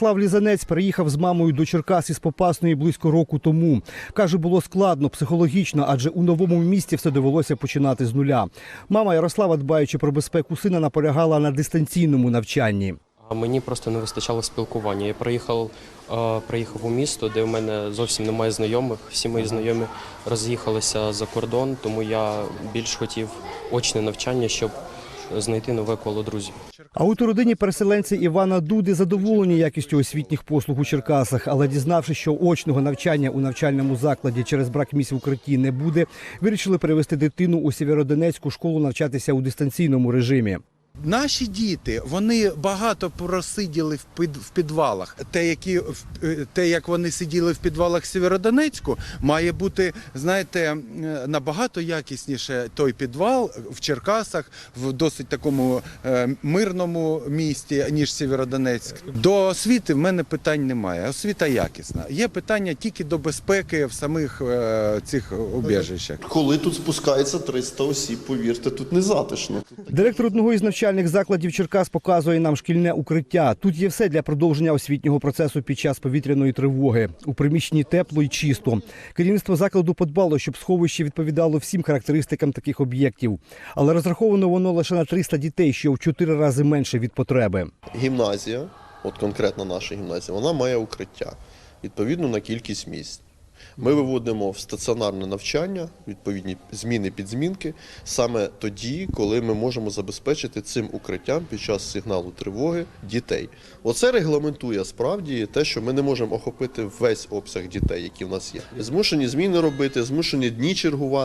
Ярослав Лізанець переїхав з мамою до Черкас із Попасної близько року тому. Каже, було складно психологічно, адже у новому місті все довелося починати з нуля. Мама Ярослава, дбаючи про безпеку сина, наполягала на дистанційному навчанні. Мені просто не вистачало спілкування. Я приїхав, е, приїхав у місто, де в мене зовсім немає знайомих. Всі мої знайомі роз'їхалися за кордон, тому я більш хотів очне навчання, щоб знайти нове коло друзів. А от у родині переселенця Івана Дуди задоволені якістю освітніх послуг у Черкасах, але дізнавшись, що очного навчання у навчальному закладі через брак місць в укритті не буде, вирішили перевести дитину у Сєвєродонецьку школу навчатися у дистанційному режимі. Наші діти вони багато просиділи в під в підвалах. Те, які в- е, те, як вони сиділи в підвалах Сєвєродонецьку, має бути, знаєте, набагато якісніше той підвал в Черкасах, в досить такому е, мирному місті, ніж Сєвєродонецьк. До освіти в мене питань немає. Освіта якісна. Є питання тільки до безпеки в самих е, цих убіжищах. Коли тут спускається 300 осіб, повірте, тут не затишно. Директор одного із навчальних закладів Черкас показує нам шкільне укриття. Тут є все для продовження освітнього процесу під час повітряної тривоги. У приміщенні тепло і чисто. Керівництво закладу подбало, щоб сховище відповідало всім характеристикам таких об'єктів. Але розраховано воно лише на 300 дітей, що в чотири рази менше від потреби. Гімназія, от конкретно наша гімназія, вона має укриття відповідно на кількість місць. Ми виводимо в стаціонарне навчання, відповідні зміни підзмінки, саме тоді, коли ми можемо забезпечити цим укриттям під час сигналу тривоги дітей. Оце регламентує справді те, що ми не можемо охопити весь обсяг дітей, які в нас є. Змушені зміни робити, змушені дні чергувати.